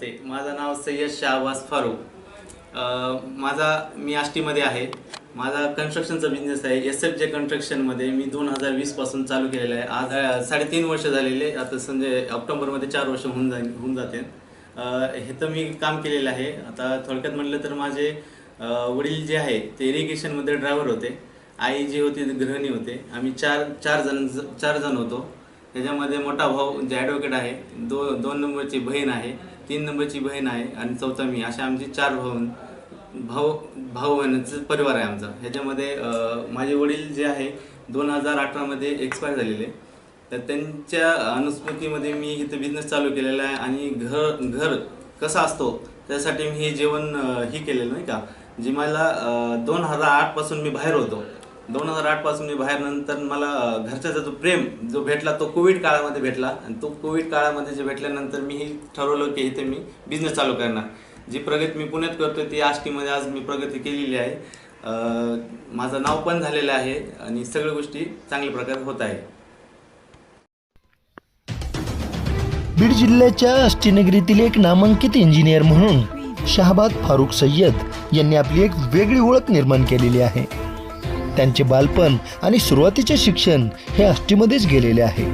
नमस्ते. माझं नाव सय्यद शाहवास फारूक. माझा मी आष्टीमध्ये आहे. माझा कन्स्ट्रक्शनचा बिझनेस आहे. एस एफ जे कन्स्ट्रक्शनमध्ये मी दोन हजार वीसपासून चालू केलेला आहे. आज साडेतीन वर्ष झालेले. आता संजय ऑक्टोबरमध्ये चार वर्ष होऊन जा होऊन जाते. हे तर मी काम केलेलं आहे. आता थोडक्यात म्हटलं तर माझे वडील जे आहे ते इरिगेशनमध्ये ड्रायव्हर होते. आई जी होती गृहिणी होते. आम्ही चार चार जण चार जण होतो. त्याच्यामध्ये मोठा भाऊ जे ॲडव्होकेट आहे दो दोन नंबरची बहीण आहे तीन नंबरची बहीण आहे आणि चौथा मी. अशा आमचे चार भाऊ भाऊ भाऊ बहिणीचं परिवार आहे आमचा. ह्याच्यामध्ये माझे वडील जे आहे दोन हजार अठरामध्ये एक्सपायर झालेले. तर त्यांच्या अनुस्मृतीमध्ये मी इथं बिझनेस चालू केलेला आहे आणि घर घर कसा असतो त्यासाठी मी हे जेवण हे केलेलं नाही का? जे मला दोन हजार आठपासून मी बाहेर होतो. दोन हजार आठपासून मी बाहेर नंतर मला घरच्याचा जो प्रेम जो भेटला तो कोविड काळामध्ये भेटला. आणि तो कोविड काळामध्ये जे भेटल्यानंतर मी ठरवलं की इथे मी बिझनेस चालू करणार. जी प्रगती मी पुण्यात करतोय ती आष्टीमध्ये आज मी प्रगती केलेली आहे. माझं नाव पण झालेलं आहे आणि सगळ्या गोष्टी चांगल्या प्रकारे होत आहे बीड जिल्ह्याच्या अष्टीनगरीतील एक नामांकित इंजिनियर म्हणून शहाबाद फारुख सय्यद यांनी आपली एक वेगळी ओळख निर्माण केलेली आहे. त्यांचे बालपण आणि सुरुवातीचे शिक्षण हे आष्टीमध्येच गेलेले आहे.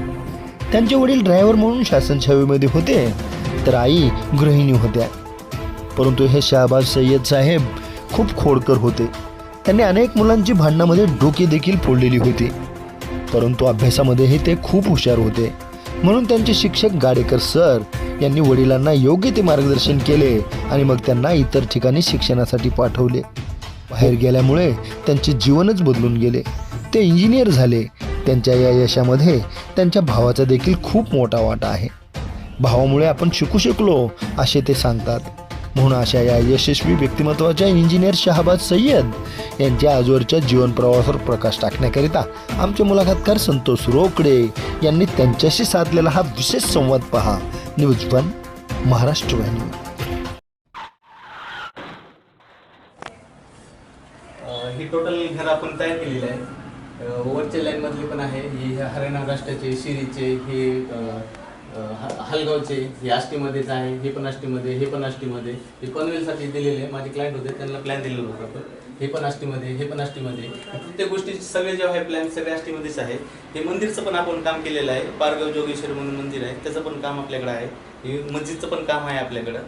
त्यांचे वडील ड्रायव्हर म्हणून शासन सेवेमध्ये होते तर आई गृहिणी होत्या. परंतु हे शहाबाज सय्यद साहेब खूप खोडकर होते. त्यांनी अनेक मुलांची भांडणामध्ये डोके देखील फोडलेली होती. परंतु अभ्यासामध्येही ते खूप हुशार होते. म्हणून त्यांचे शिक्षक गाडेकर सर यांनी वडिलांना योग्य ते मार्गदर्शन केले आणि मग त्यांना इतर ठिकाणी शिक्षणासाठी पाठवले. बाहेर गेल्यामुळे त्यांचे जीवनच बदलून गेले. ते इंजिनियर झाले. त्यांच्या या यशामध्ये त्यांच्या भावाचा देखील खूप मोठा वाटा आहे. भावामुळे आपण शिकू शकलो असे ते सांगतात. म्हणून अशा या यशस्वी व्यक्तिमत्वाच्या इंजिनियर शहाबाज सय्यद यांच्या आजवरच्या जीवन प्रवासावर प्रकाश टाकण्याकरिता आमचे मुलाखतकार संतोष रोकडे यांनी त्यांच्याशी साधलेला हा विशेष संवाद पहा. न्यूज वन महाराष्ट्र वाहिनी ही टोटल घर आपण तयार केलेली आहे. वरच्या लाईनमधली पण आहे. ही हरियाणा राष्ट्राचे शिरीचे हे हलगावचे हे आष्टीमध्येच आहे हे पण आष्टीमध्ये हे पण आष्टीमध्ये. हे पनवेलसाठी दिलेले माझे क्लायंट होते त्यांना प्लॅन दिलेला होता आपण. हे पण आष्टीमध्ये हे पण आष्टीमध्ये. प्रत्येक गोष्टी सगळे जे आहे प्लॅन सगळे आष्टीमध्येच आहे. हे मंदिरचं पण आपण काम केलेलं आहे. पारगाव जोगेश्वर म्हणून मंदिर आहे. त्याचं पण काम आपल्याकडे आहे. हे मस्जिदचं पण काम आहे आपल्याकडं.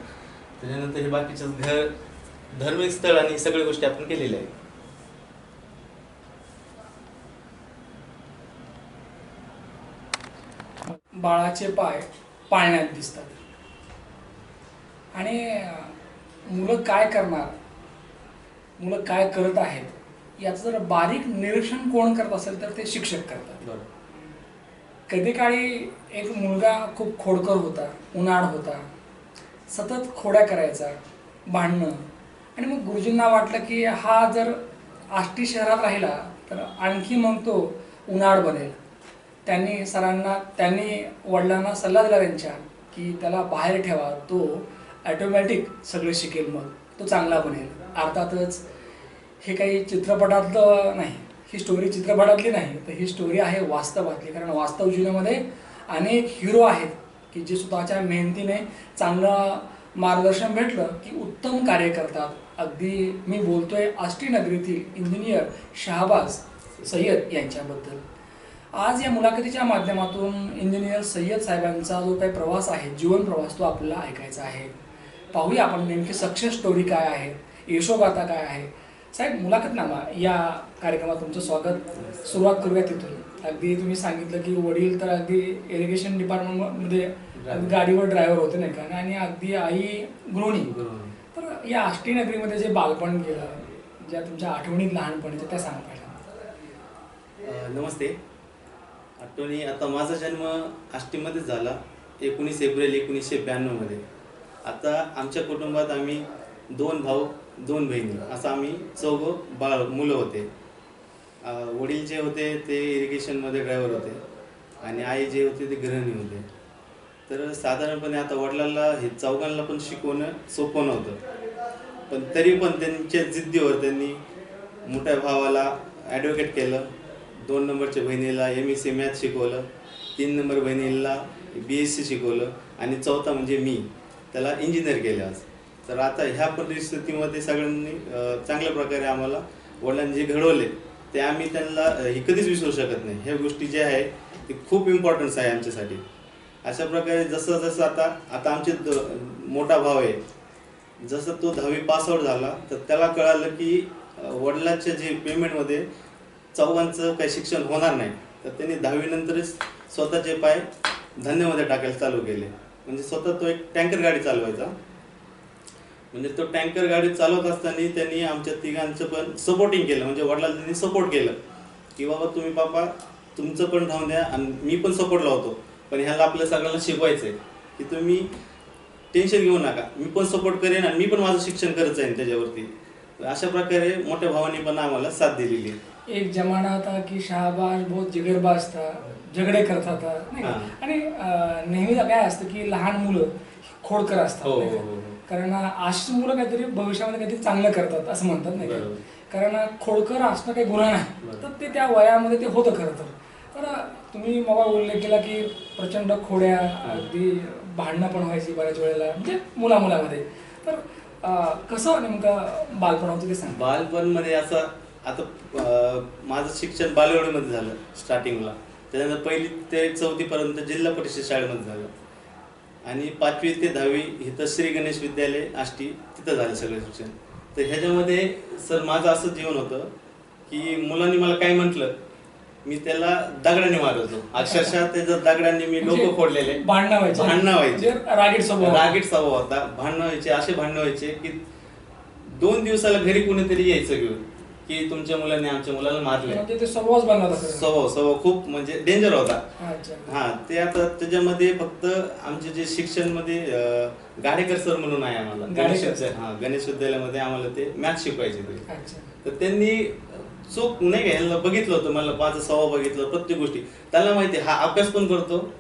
त्याच्यानंतर हे बाकीचं घर धार्मिक स्थळ आणि सगळ्या गोष्टी आपण केलेल्या आहेत. बाळाचे पाय पाळण्यात दिसतात. आणि मुलं काय करणार? मुलं काय करत आहेत? याचं जर बारीक निरीक्षण कोण करत असेल तर ते शिक्षक करतात. कधी काळी एक मुलगा खूप खोडकर होता उन्हाळ होता सतत खोड्या करायचा भांडणं. आणि मग गुरुजींना वाटलं की हा जर आष्टी शहरात राहिला तर आणखी मग तो उन्हाळ बनेल. त्यांनी सरांना त्यांनी वडिलांना सल्ला दिला त्यांच्या की त्याला बाहेर ठेवा. तो ॲटोमॅटिक सगळे शिकेल मग. तो चांगला बनेल. अर्थातच हे काही चित्रपटातलं नाही. ही स्टोरी चित्रपटातली नाही. तर ही स्टोरी आहे वास्तवातली. कारण वास्तव जीवनामध्ये अनेक हिरो आहेत की जे स्वतःच्या मेहनतीने चांगलं मार्गदर्शन भेटलं की उत्तम कार्य करतात. अगदी मी बोलतोय आष्टी नगरीतील इंजिनियर शहाबाज सय्यद यांच्याबद्दल. आज या मुलाखतीच्या माध्यमातून इंजिनियर सय्यद साहेबांचा जो काही प्रवास आहे जीवन प्रवास तो आपल्याला ऐकायचा आहे. पाहूया आपण नेमकी सक्सेस स्टोरी काय आहे यशोगाथा काय आहे. साहेब मुलाखतनामा या कार्यक्रमात तुमचं स्वागत. सुरुवात करूया तिथून. अगदी तुम्ही सांगितलं की वडील तर अगदी इरिगेशन डिपार्टमेंटमध्ये गाडीवर ड्रायव्हर होते नाही का? आणि अगदी आई गृहिणी. तर या आष्टी नगरीमध्ये जे बालपण गेलं ज्या तुमच्या आठवणीत लहानपणीच्या त्या सांगा नमस्ते. आठवणी. आता माझा जन्म आष्टीमध्ये झाला एकोणीस एप्रिल एकोणीसशे ब्याण्णवमध्ये. आता आमच्या कुटुंबात आम्ही दोन भाऊ दोन बहिणी. असं आम्ही चौघं बाळ मुलं होते. वडील जे होते ते इरिगेशनमध्ये ड्रायव्हर होते आणि आई जे होते ते गृहिणी होते. तर साधारणपणे आता वडिलांना हे चौघांना पण शिकवणं सोपं नव्हतं. पण तरी पण त्यांच्या जिद्दीवर त्यांनी मोठ्या भावाला ॲडव्होकेट केलं. दोन नंबरच्या बहिणीला एम एस सी मॅथ शिकवलं तीन नंबर बहिणीला बी एस सी शिकवलं आणि चौथा म्हणजे मी. त्याला इंजिनियर केलं आज. तर आता ह्या परिस्थितीमध्ये सगळ्यांनी चांगल्या प्रकारे आम्हाला वडिलांनी जे घडवले ते आम्ही त्यांना हे कधीच विसरू शकत नाही. ह्या गोष्टी ज्या आहे ते खूप इम्पॉर्टन्स आहे आमच्यासाठी. अशा प्रकारे जसं जसं आता आता आमचे द- मोठा भाव आहे जसं तो दहावी पासआउट झाला तर त्याला कळालं की वडिलांच्या जे पेमेंटमध्ये चौघांचं काही शिक्षण होणार नाही. तर त्यांनी दहावीनंतरच स्वतःचे पाय धंद्यामध्ये टाकायला चालू केले. म्हणजे स्वतः तो एक टँकर गाडी चालवायचा. म्हणजे तो टँकर गाडी चालवत असताना त्यांनी आमच्या तिघांचं पण सपोर्टिंग केलं. म्हणजे वडिलांनी त्यांनी सपोर्ट केलं. की बाबा तुम्ही पापा तुमचं पण राहून द्या आणि मी पण सपोर्ट लावतो पण ह्याला आपल्या सगळ्यांना शिकवायचं आहे की तुम्ही टेन्शन घेऊ नका. मी पण सपोर्ट करेन आणि मी पण माझं शिक्षण करत जाईन त्याच्यावरती. अशा प्रकारे मोठ्या भावाने पण आम्हाला साथ दिलेली आहे. एक जमाना था की शाहबाज बहुत जिगरबाज था झगडे करता था नाही का? आणि अं, नेहमीच काय असतं की लहान मुलं खोडकर असतात हो, नाही हो, का? हो, हो. कारण अशीच मुलं काहीतरी भविष्यामध्ये काहीतरी चांगलं करतात असं म्हणतात नाही का? बरोबर. कारण खोडकर असणं काही गुन्हा नाही बरोबर. तर ते त्या वयामध्ये ते होतं खरं तर तर तुम्ही मला उल्लेख केला की प्रचंड खोड्या अगदी भांडणं पण व्हायची बऱ्याच वेळेला म्हणजे मुला मुलामध्ये तर अं, कसं नेमकं बालपण होतं ते सांग बालपणमध्ये असं आता माझं शिक्षण बालवाडीमध्ये झालं स्टार्टिंगला त्याच्यानंतर पहिली ते चौथीपर्यंत जिल्हा परिषद शाळेमध्ये झालं. आणि पाचवी ते दहावी इथं श्री गणेश विद्यालय आष्टी तिथं झालं सगळं शिक्षण. तर ह्याच्यामध्ये सर माझं असं जीवन होतं की मुलांनी मला काय म्हटलं मी त्याला दगडाने मारवतो अक्षरशः त्याचं दगडाने मी म्हणजे डोकं फोडलेले भांडणं व्हायचे. भांडणं व्हायचे. म्हणजे रागीट स्वभाव. रागीट स्वभाव होता. भांडणं व्हायचे असे भांडणं व्हायचे की दोन दिवसाला घरी कोणीतरी यायचं घेऊन. की तुमच्या मुलांनी आमच्या मुलाला मारले. म्हणजे ते. स्वभाव स्वभाव खूप म्हणजे डेंजर होता. अच्छा. हा ते आता त्याच्यामध्ये फक्त आमचे जे शिक्षणमध्ये गाडेकर सर म्हणून आहे आम्हाला. गाडेकर गणेश sir. विद्या- हा गणेश विद्यालयामध्ये आम्हाला ते मॅथ्स शिकवायचे ते. अच्छा. तर त्यांनी चूक नाही का यांना बघितलं होतं. मला माझा स्वभाव बघितलं प्रत्येक गोष्टी. त्याला माहिती हा अभ्यास पण करतो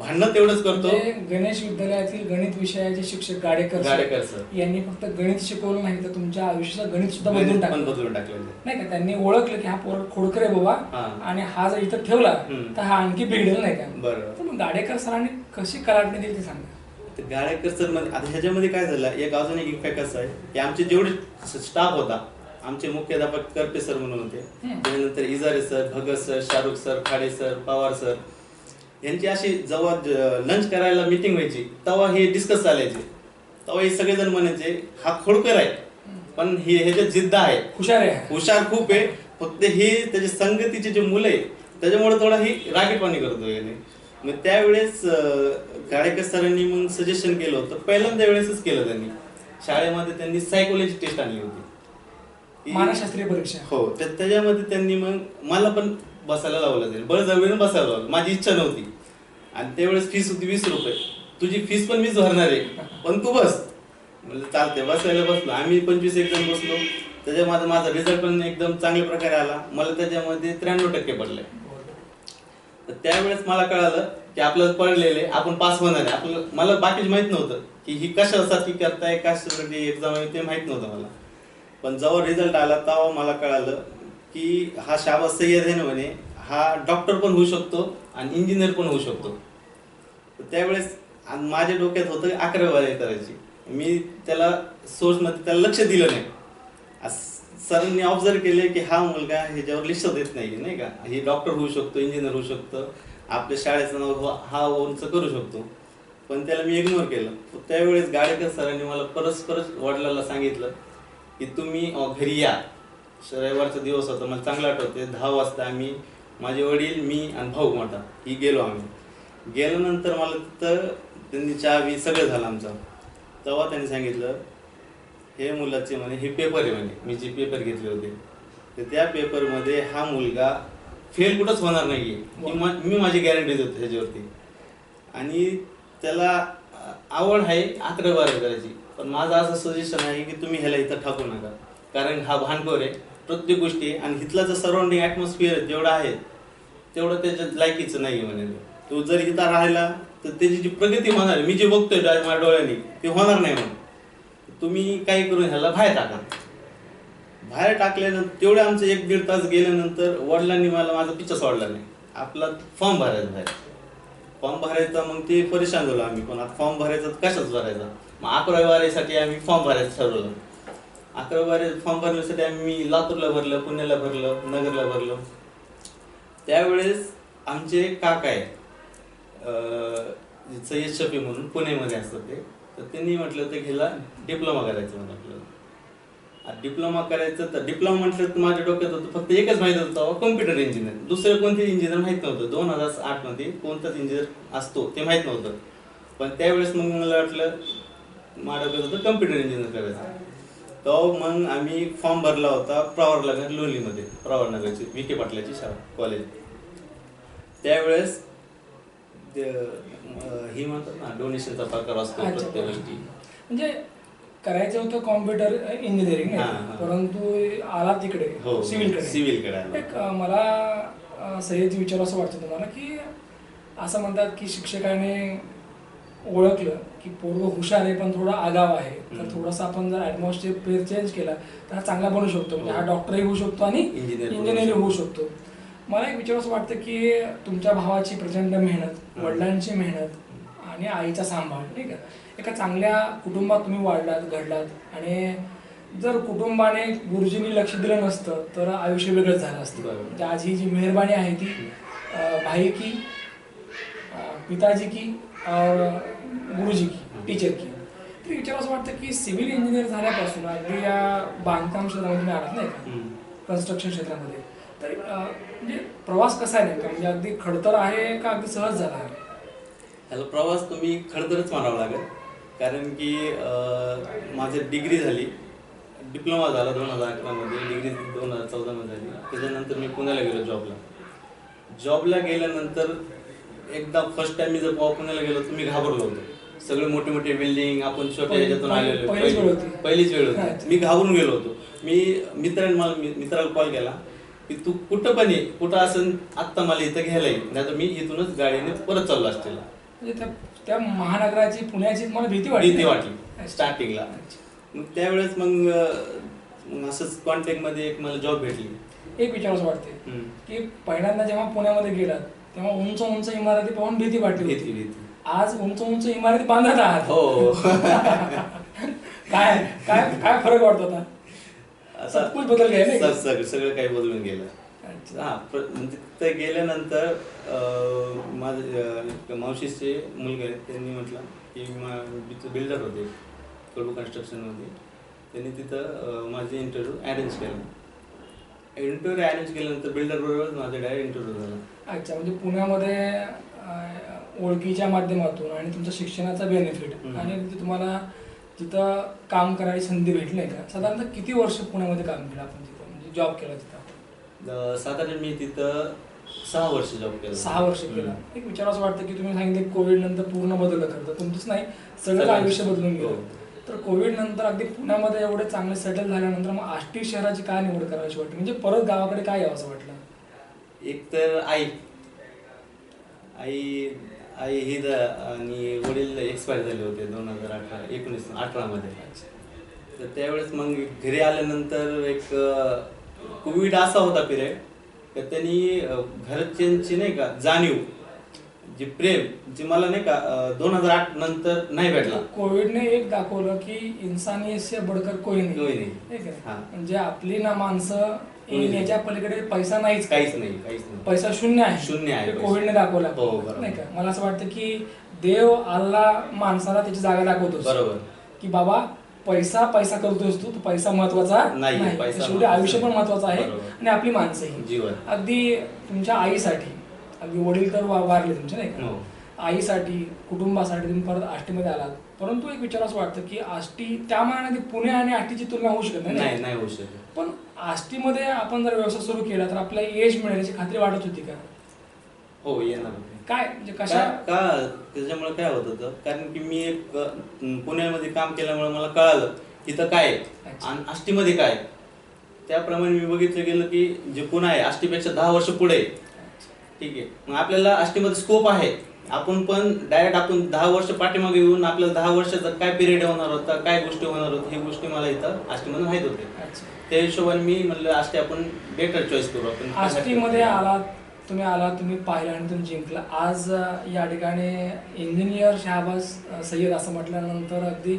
भांडणं तेवढंच करतो म्हणजे गणेश विद्यालयातील गणित विषयाचे शिक्षक गाडेकर गाडेकर sir. यांनी फक्त गणित शिकवलं नाही तर तुमच्या आयुष्याचं गणित सुद्धा बदलून टाकलं बदलून टाकलेलं नाही का त्यांनी ओळखलं की हा पोर खोडकर आहे बाबा. आणि हा जर इथं ठेवला. तर हा आणखी बिघडेल नाही का बरोबर. तर मग गाडेकर सरांनी कशी कलाटणी दिली ते सांगा तर गाळेकर सरमध्ये आता ह्याच्यामध्ये काय झालं एक अजून एक इफेक्ट असं आहे की आमचे जेवढे स्टाफ होता आमचे मुख्याध्यापक करपे सर म्हणून होते. त्यानंतर Ijare sir Bhagat sir Shahrukh sir Khade sir Pawar sir यांची अशी जेव्हा लंच करायला मीटिंग व्हायची तेव्हा हे डिस्कस चालायचे. तेव्हा हे सगळेजण म्हणायचे हा खोडकर आहे. पण हे ह्याच्यात जिद्द आहे. हुशार आहे. हुशार खूप आहे. फक्त हे त्याचे संगतीचे जे मुलं आहे त्याच्यामुळे थोडा ही रागीटवाणी करतो याने. मग त्यावेळेस गाडेकर सरांनी मग सजेशन केलं होतं. पहिल्यांदा वेळेसच केलं त्यांनी. शाळेमध्ये त्यांनी सायकोलॉजी टेस्ट आणली होती. मानसशास्त्रीय परीक्षा. हो तर त्याच्यामध्ये त्यांनी मग मला पण बसायला लावलं त्यांनी बळजबरीनं बसायला लावलं. माझी इच्छा नव्हती. आणि त्यावेळेस फीस होती वीस रुपये. तुझी फीस पण मीच भरणार आहे. पण तू बस. म्हणजे चालते बसायला बसलो. आम्ही पंचवीस एकदम बसलो. त्याच्यामध्ये माझा रिझल्ट पण एकदम चांगल्या प्रकारे आला. मला त्याच्यामध्ये त्र्याण्णव टक्के पडले. तर त्यावेळेस मला कळालं की आपल्याला पडलेले आपण पास होणार आहे. आपलं मला बाकीच माहीत नव्हतं की ही कशासाठी करताय कशासाठी एक्झाम आहे ते माहीत नव्हतं मला. पण जेव्हा रिझल्ट आला तेव्हा मला कळालं की हा शाबाज सय्यद आहे ना म्हणे हा डॉक्टर पण होऊ शकतो आणि इंजिनियर पण होऊ शकतो. तर त्यावेळेस आणि माझ्या डोक्यात होतं अकरावी करायची. मी त्याला सोर्समध्ये त्याला लक्ष दिलं नाही. सरांनी ऑब्झर्व केले की हा मुलगा ह्याच्यावर लक्ष देत नाही नाही का? हे डॉक्टर होऊ शकतो इंजिनियर होऊ शकतो आपल्या शाळेचं नाव हो, हा उंच करू शकतो. पण त्याला मी इग्नोर केलं. तर त्यावेळेस गाडेकर सरांनी मला परस परत वडिलांना सांगितलं की तुम्ही घरी या. रविवारचा दिवस होता मला चांगला आठवते दहा वाजता आम्ही माझे वडील मी आणि भाऊ मोठा ही गेलो आम्ही. गेल्यानंतर मला तिथं त्यांनी चहा बी सगळं झालं आमचं. तेव्हा त्यांनी सांगितलं हे मुलाचे म्हणे हे पेपर आहे म्हणे मी जे पेपर घेतले होते तर त्या पेपरमध्ये हा मुलगा फेल कुठंच होणार नाही मी माझी गॅरंटी देतो ह्याच्यावरती. आणि त्याला आवड आहे अकरा बारा करायची. पण माझं असं सजेशन आहे की तुम्ही ह्याला इथं ठाकू नका. कारण हा भांडखोर आहे. प्रत्येक गोष्टी आणि इथला जो सराउंडिंग ॲटमॉस्फिअर जेवढं आहे तेवढं त्याच्यात लायकीचं नाही म्हणे तो जर इथं राहिला तर त्याची जी प्रगती होणार मी जे बघतोय माझ्या डोळ्याने ते होणार नाही म्हणून तुम्ही काही करून ह्याला बाहेर टाका. बाहेर टाकल्यानंतर तेवढे आमचे एक दीड तास गेल्यानंतर वडिलांनी मला माझा पिच्छा सोडला नाही. आपला फॉर्म भरायचा बाहेर फॉर्म भरायचा मग ते परेशान झालो आम्ही. पण आता फॉर्म भरायचा कशाच भरायचा? मग अकरावी बारावीसाठी आम्ही फॉर्म भरायचं ठरवलं. अकरा बारा फॉर्म भरण्यासाठी आम्ही लातूरला भरलं पुण्याला भरलं नगरला भरलं. त्यावेळेस आमचे काका आहे सय्यद शफी म्हणून पुणेमध्ये असतात ते तर त्यांनी म्हटलं तर घ्यायला डिप्लोमा करायचं म्हणून आपल्याला डिप्लोमा करायचं तर डिप्लोमा म्हटलं तर माझ्या डोक्यात होतं फक्त एकच माहीत होतं कॉम्प्युटर इंजिनियर दुसरं कोणते इंजिनियर माहीत नव्हतं. दोन हजार आठमध्ये कोणताच इंजिनियर असतो ते माहीत नव्हतं. पण त्यावेळेस मग मला वाटलं माझ्या डोक्यात होतं कम्प्युटर इंजिनियर करायचं. तो मग आम्ही फॉर्म भरला होता प्रवरला लोणीमध्ये प्रवरनगरची विखे पाटलाची शाळा कॉलेज त्यावेळेस ही म्हणतात ना डोनेशनचा प्रकार असतो. प्रत्येक गोष्टी. म्हणजे करायचं होतं कॉम्प्युटर इंजिनिअरिंग. परंतु आला तिकडे हो सिव्हिलकडे मला सह्याद्री विचार असं वाटतं तुम्हाला की असं म्हणतात की शिक्षकाने ओळखलं की पोरग हुशार आहे पण थोडा आगाव आहे तर. थोडासा आपण जर ॲटमॉस्फिअर चेंज केला तर हा चांगला बनू शकतो म्हणजे हा हो. डॉक्टरही होऊ शकतो आणि Engineer पण इंजिनिअर होऊ शकतो मला एक विचार असं वाटतं की तुमच्या भावाची प्रचंड मेहनत. वडिलांची मेहनत आणि आईचा सांभाळ नाही का एका चांगल्या कुटुंबात तुम्ही वाढलात घडलात आणि जर कुटुंबाने गुरुजींनी लक्ष दिलं नसतं तर आयुष्य वेगळंच झालं असतं. म्हणजे आज ही जी मेहरबानी आहे ती भाई की पिताजी की गुरुजी की टीचर की. तर विचार असं वाटतं की सिव्हिल इंजिनियर झाल्यापासून अगदी या बांधकाम क्षेत्रामध्ये आलात नाही का. कन्स्ट्रक्शन क्षेत्रामध्ये. तर म्हणजे प्रवास कसा आहे नेमका? म्हणजे अगदी खडतर आहे का अगदी सहज झाला आहे? ह्याला प्रवास तुम्ही खडतरच मानावा लागेल. कारण की माझी डिग्री झाली. डिप्लोमा झाला दोन हजार अकरामध्ये डिग्री दोन हजार चौदामध्ये झाली. त्याच्यानंतर मी पुण्याला गेलो जॉबला जॉबला गेल्यानंतर एकदा फर्स्ट टाइम मी जर पुण्याला गेलो तर मी घाबरलो होतो. सगळे मोठे मोठे बिल्डिंग आपण छोट्या ह्याच्यातून आलेलो पहिलीच वेळ होती. मी घाबरून गेलो होतो. मी मित्राने मला मित्राला कॉल केला की तू कुठं पण ये. कुठं असेल आत्ता मला इथं घ्यायला येईल नाही तर मी इथूनच गाडीने परत चाललो असतील म्हणजे त्या महानगराची पुण्याची मला भीती वाटली. भीती वाटली. स्टार्टिंगला. मग त्यावेळेस मग असंच कॉन्टॅक्टमध्ये एक मला जॉब भेटली. एक विचार असं वाटते. की पहिल्यांदा जेव्हा पुण्यामध्ये गेलात तेव्हा उंच उंच इमारती पाहून भीती वाटली होती. भीती आज उंच उंच इमारती बांधत आहात. हो. काय काय काय फरक वाटतो आता असं बदल? स- सगळं सगळं काही बदलून गेलं. हा म्हणजे तिथे गेल्यानंतर माझे मावशीचे मुलगे आहेत त्यांनी म्हटलं की बिल्डर होते कडू कन्स्ट्रक्शनमध्ये त्यांनी तिथं माझे इंटरव्ह्यू अरेंज केला. इंटरव्ह्यू अरेंज केल्यानंतर बिल्डर बरोबर माझा डायरेक्ट इंटरव्ह्यू झाला अच्छा म्हणजे पुण्यामध्ये ओळखीच्या माध्यमातून आणि तुमच्या शिक्षणाचा बेनिफिट. आणि तिथे तुम्हाला तिथं काम करायची संधी भेटली का साधारणतः किती वर्ष पुण्यामध्ये काम केलं आपण तिथं म्हणजे जॉब केला तिथं साधारण मी तिथं सहा वर्ष जॉब केला सहा वर्ष केला. एक विचार असं वाटतं की तुम्ही सांगितले कोविड नंतर पूर्ण बदललं खरं तर तुमचंच नाही सगळं सगळं. आयुष्य बदलून गेलं हो. तर कोविड नंतर अगदी पुण्यामध्ये एवढे चांगले सेटल झाल्यानंतर मग आष्टी शहराची काय निवड करायची वाटते म्हणजे परत गावाकडे काय यावं असं वाटलं? एक तर आई. आई आई ही आणि वडील एक्सपायर झाले होते दोन हजार अठरा एकोणीस अठरामध्ये. तर त्यावेळेस मग घरी आल्यानंतर एक कोविड असा होता पिरियड तर त्यांनी घरच्यांची नाही का जाणीव जी प्रेम जी मला नाही का दोन हजार आठ नंतर नाही भेटला कोविडने एक दाखवलं की इन्सानियत से बढ़कर कोई नाही कोई नाही. हा. म्हणजे आपली ना माणसं कोणी नाही. याच्या पलीकडे पैसा नाहीच काहीच नाही काहीच नाही पैसा शून्य आहे शून्य आहे. कोविडने दाखवला हो, बरोबर. नाही का मला असं वाटतं की देव अल्ला माणसाला त्याची जागा दाखवतो बरोबर की बाबा पैसा पैसा करतोस तू तो पैसा महत्त्वाचा नाही, नाही पैसा शेवटी महत्त्वाचा आयुष्य पण नाही. महत्वाचं आहे बरोबर. आणि आपली माणसंही जीवन अगदी तुमच्या आईसाठी अगदी वडील तर वा- वारले तुमचे नाही का? हो. आईसाठी कुटुंबासाठी तुम्ही परत आष्टीमध्ये आलात. परंतु एक विचार असं वाटतं की आष्टी त्या मानाने पुणे आणि आष्टीची तुलना होऊ शकत नाही नाही नाही होऊ शकत. पण आष्टीमध्ये आपण जर व्यवसाय सुरू केला तर आपल्याला यश मिळण्याची खात्री वाटत होती का? हो येणार काय? म्हणजे कशा? का त्याच्यामुळे काय होत होतं? कारण की मी एक पुण्यामध्ये काम केल्यामुळे मला कळालं इथं काय. आणि आष्टीमध्ये काय. त्याप्रमाणे मी बघितलं गेलं की जे पुणे आहे आष्टीपेक्षा दहा वर्ष पुढे. ठीक आहे. मग आपल्याला आष्टीमध्ये स्कोप आहे. आपण पण डायरेक्ट आपण दहा वर्ष पाठीमागे येऊन आपल्याला दहा वर्षाचा काय पिरियड होणार होता काय गोष्टी होणार होत्या हे गोष्टी मला इथं आष्टीमध्ये माहीत होते. त्या हिशोबाने मी म्हणलं आष्टी आपण बेटर चॉईस करू आपण. आष्टीमध्ये आलात तुम्ही आला तुम्ही पाहिला आणि तुम्ही जिंकला. आज या ठिकाणी इंजिनियर शहाबाज सय्यद असं म्हटल्यानंतर अगदी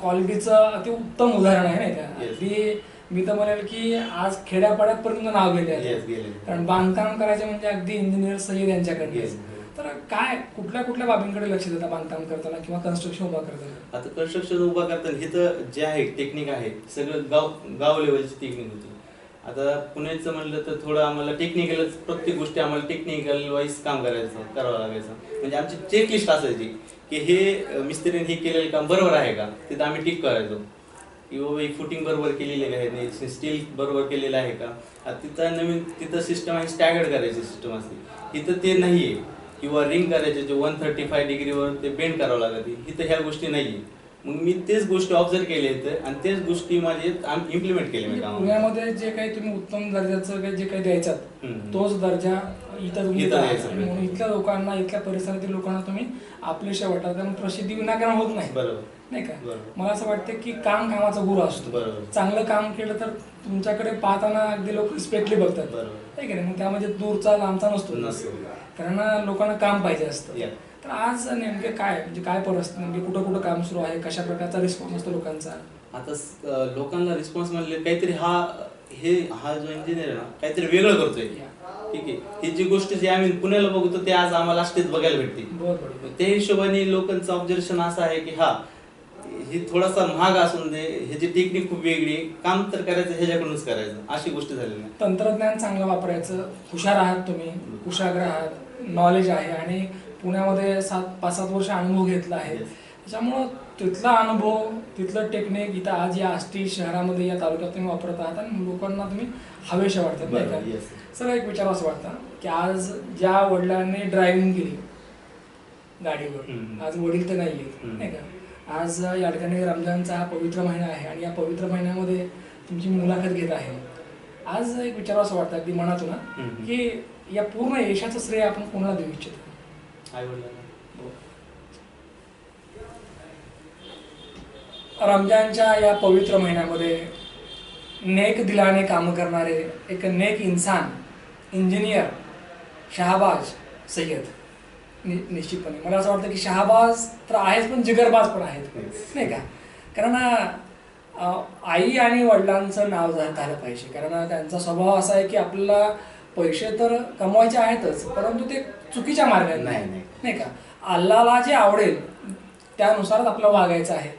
क्वालिटीचं अति उत्तम उदाहरण आहे नाही का. अगदी मी तर म्हणेल की आज खेड्यापाड्यात पर्यंत नाव गेले आहे. कारण बांधकाम करायचे म्हणजे अगदी इंजिनियर सय्यद यांच्याकडे. तर काय कुठल्या कुठल्या बाबींकडे लक्ष देता बांधकाम करताना किंवा कन्स्ट्रक्शन उभा करताना? आता कन्स्ट्रक्शन उभा करताना हे तर जे आहे टेक्निक आहे सगळं गाव गाव लेवलची टेक्निक होती. आता पुण्याचं म्हणलं तर थोडं आम्हाला टेक्निकलच प्रत्येक गोष्टी आम्हाला टेक्निकल वाईज काम करायचं करावं लागायचं. म्हणजे आमची चेकलिस्ट असायची की हे मिस्त्रीने हे केलेलं काम बरोबर आहे का? तिथं आम्ही टिक करायचो. किंवा एक फुटिंग बरोबर केलेली आहे नाही स्टील बरोबर केलेलं आहे का? तिथं नवीन तिथं सिस्टम आहे स्टॅगर्ड करायची सिस्टम असते. इथं ते नाही आहे किंवा रिंग करायचे जे वन थर्टी फाय डिग्रीवर ते बेंड करावं लागते इथं ह्या गोष्टी नाही आहे मग मी तेच गोष्टी ऑब्झर्व केले इथं आणि तेच गोष्टी माझे इम्प्लिमेंट केले मी कामामध्ये. पुण्यामध्ये जे काही तुम्ही उत्तम दर्जाचं काही जे काही द्यायचात हम्म. तोच दर्जा इथं. द्यायचा इथल्या लोकांना इथल्या परिसरातील लोकांना तुम्ही वाटतात त्यामुळे प्रसिद्धी विनाकारण होत नाही. बरोबर. नाही का. मला असं वाटतं की काम कामाचा गुरु असतो बरोबर. चांगलं काम केलं तर तुमच्याकडे पाहताना अगदी लोक रिस्पेक्टली बघतात. नाही का नाही? मग त्यामध्ये दूरचा लांबचा नसतो. कारण लोकांना काम पाहिजे असतं. तर आज नेमके काय म्हणजे काय परिस्थिती म्हणजे कुठं कुठं काम सुरू आहे कशा प्रकारचा रिस्पॉन्स असतो लोकांचा आता लोकांना रिस्पॉन्स म्हणले काहीतरी हा हे हा जो इंजिनियर आहे ना काहीतरी वेगळं करतोय ठीक आहे ही जी गोष्ट जी आम्ही पुण्याला बघतो ते आज आम्हाला स्टेज बघायला भेटते त्या हिशोबाने लोकांचं ऑब्झर्वेशन असं आहे की हा ही थोडासा महाग असून दे ह्याची टेक्निक खूप वेगळी आहे. काम तर करायचं ह्याच्याकडूनच करायचं अशी गोष्ट झालेली आहे तंत्रज्ञान चांगलं वापरायचं हुशार आहात तुम्ही कुशाग्र आहात नॉलेज आहे आणि पुण्यामध्ये सात पाच सात वर्ष अनुभव घेतला आहे Yes. त्याच्यामुळं तिथला अनुभव तिथलं टेक्निक इथं आज या आष्टी शहरामध्ये या तालुक्यात तुम्ही वापरत आहात आणि लोकांना तुम्ही हवेशा वाटतात नाही बरोबर, का yes. सर एक विचार असं वाटतं की आज ज्या वडिलांनी ड्रायव्हिंग केली गाडीवर हम्म. आज वडील तर नाही आहेत हम्म. नाही का आज या ठिकाणी रमजानचा हा पवित्र महिना आहे आणि या पवित्र महिन्यामध्ये तुमची मुलाखत घेत आहे आज एक विचार असं वाटतं अगदी मनातून. की या पूर्ण यशाचं श्रेय आपण कोणाला देऊ इच्छितो. रमजानच्या या पवित्र महिन्यामध्ये नेक दिलाने काम करणारे एक नेक इन्सान इंजिनियर शहाबाज सय्यद नि निश्चितपणे. मला असं वाटतं की शहाबाज तर आहेच पण जिगरबाज पण आहेत. नाही का? कारण आई आणि वडिलांचं नाव झालं पाहिजे. कारण त्यांचा स्वभाव असा आहे की आपल्याला पैसे तर कमवायचे आहेतच परंतु ते चुकीच्या मार्गाने. नाही, नाही. नाही का? अल्लाला जे आवडेल त्यानुसारच आपल्याला वागायचं आहे.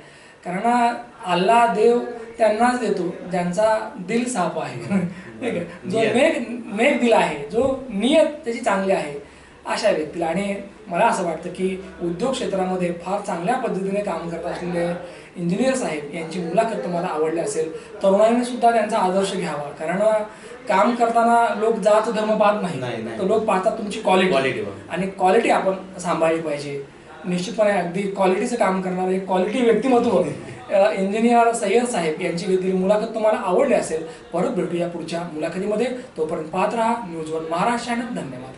कारण अल्ला देव त्यांनाच देतो ज्यांचा दिल साफ आहे. नाही का? जो. नेक नेक दिल आहे जो नियत त्याची चांगली आहे. अशा व्यक्तीला. आणि मला असं वाटतं की उद्योग क्षेत्रामध्ये फार चांगल्या पद्धतीने काम करत असलेले इंजिनियर साहेब यांची मुलाखत तुम्हाला आवडली असेल तरुणांनी सुद्धा त्यांचा आदर्श घ्यावा. कारण काम करताना लोक जात धर्म पाहत नाही. तर लोक पाहतात तुमची क्वालिटी. आणि क्वालिटी आपण सांभाळली पाहिजे. निश्चितपणे अगदी क्वालिटीचं काम करणारे क्वालिटी व्यक्तिमत्व. इंजिनियर सय्यद साहेब यांची घेतलेली मुलाखत तुम्हाला आवडली असेल परत भेटूया पुढच्या मुलाखतीमध्ये. तोपर्यंत पाहत राहा न्यूज वन महाराष्ट्र धन्यवाद.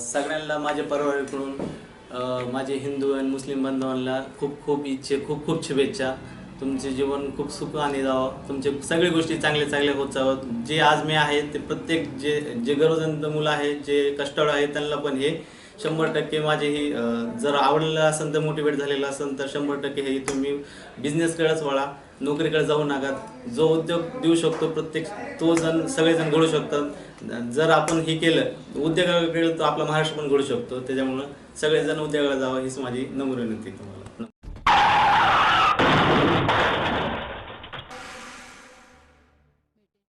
सगळ्यांना माझ्या परिवाराकडून माझे हिंदू आणि मुस्लिम बांधवांना खूप खूप इच्छे खूप खूप शुभेच्छा. तुमचे जीवन खूप सुखाने जावं. तुमचे सगळ्या गोष्टी चांगल्या चांगल्या होत जावं. जे आज मी आहे ते प्रत्येक जे जे गरजवंत मुलं आहेत जे कष्टाळू आहेत त्यांना पण हे शंभर टक्के माझे ही जर आवडलेलं असेल तर मोटिवेट झालेलं असेल तर शंभर टक्के हे तुम्ही बिझनेसकडेच वळा. नोकरीकडे जाऊ नका. जो उद्योग देऊ शकतो प्रत्येक तो जण सगळेजण घडू शकतात. जर आपण हे केलं उद्योगाकडे तर आपला महाराष्ट्र पण घडू शकतो. त्याच्यामुळं सगळेजण उद्योगाला जावं हीच माझी नम्र विनंती तुम्हाला.